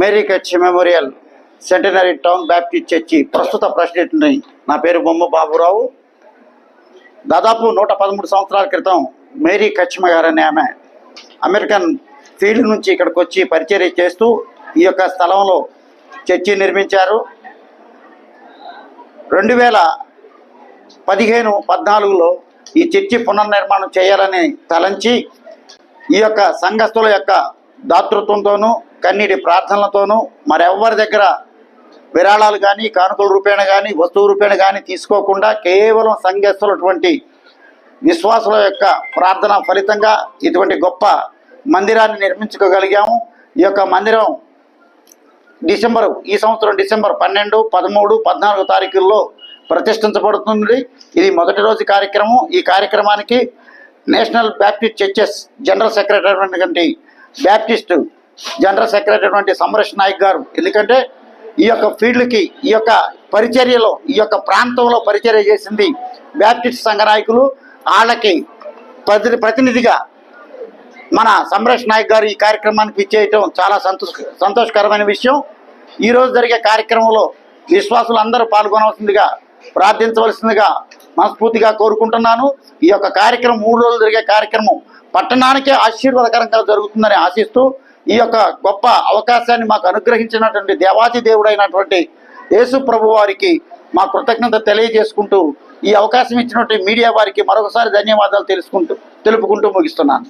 Mary Kutch memorial centenary town Baptist church ప్రస్తుత ప్రెసిడెంట్ని నా పేరు బొమ్మ బాబురావు. దాదాపు నూట పదమూడు సంవత్సరాల క్రితం మేరీ కచ్చిమ గారు అనే ఆమె అమెరికన్ ఫీల్డ్ నుంచి ఇక్కడికి వచ్చి పరిచర్య చేస్తూ ఈ యొక్క స్థలంలో చర్చి నిర్మించారు. రెండు వేల పదిహేను పద్నాలుగులో ఈ చర్చి పునర్నిర్మాణం చేయాలని తలంచి ఈ యొక్క సంఘస్థుల యొక్క దాతృత్వంతోనూ కన్నీటి ప్రార్థనలతోనూ మరెవ్వరి దగ్గర విరాళాలు కానీ కానుకల రూపేణ కానీ వస్తువు రూపేణ కానీ తీసుకోకుండా కేవలం సంఘస్థులటువంటి విశ్వాసుల యొక్క ప్రార్థన ఫలితంగా ఇటువంటి గొప్ప మందిరాన్ని నిర్మించుకోగలిగాము. ఈ యొక్క మందిరం డిసెంబర్ ఈ సంవత్సరం డిసెంబర్ పన్నెండు పదమూడు పద్నాలుగు తారీఖుల్లో ప్రతిష్ఠించబడుతుంది. ఇది మొదటి రోజు కార్యక్రమం. ఈ కార్యక్రమానికి national Baptist churches general secretary Baptist general secretary వంటి సమరేష్ నాయక్ గారు. ఎందుకంటే ఈ యొక్క ఫీల్డ్కి ఈ యొక్క పరిచర్యలో ఈ యొక్క ప్రాంతంలో పరిచర్య చేసింది బ్యాప్టిస్ట్ సంఘ నాయకులు. వాళ్ళకి ప్రతి ప్రతినిధిగా మన సమరేష్ నాయక్ గారు ఈ కార్యక్రమానికి ఇచ్చేయటం చాలా సంతోష సంతోషకరమైన విషయం. ఈరోజు జరిగే కార్యక్రమంలో విశ్వాసులు అందరూ పాల్గొనవలసిందిగా ప్రార్థించవలసిందిగా మనస్ఫూర్తిగా కోరుకుంటున్నాను. ఈ యొక్క కార్యక్రమం మూడు రోజులు జరిగే కార్యక్రమం పట్టణానికే ఆశీర్వాదకరంగా జరుగుతుందని ఆశిస్తూ ఈ యొక్క గొప్ప అవకాశాన్ని మాకు అనుగ్రహించినటువంటి దేవాది దేవుడైనటువంటి యేసు ప్రభు వారికి మా కృతజ్ఞత తెలియజేసుకుంటూ ఈ అవకాశం ఇచ్చినటువంటి మీడియా వారికి మరొకసారి ధన్యవాదాలు తెలుసుకుంటూ తెలుపుకుంటూ ముగిస్తున్నాను.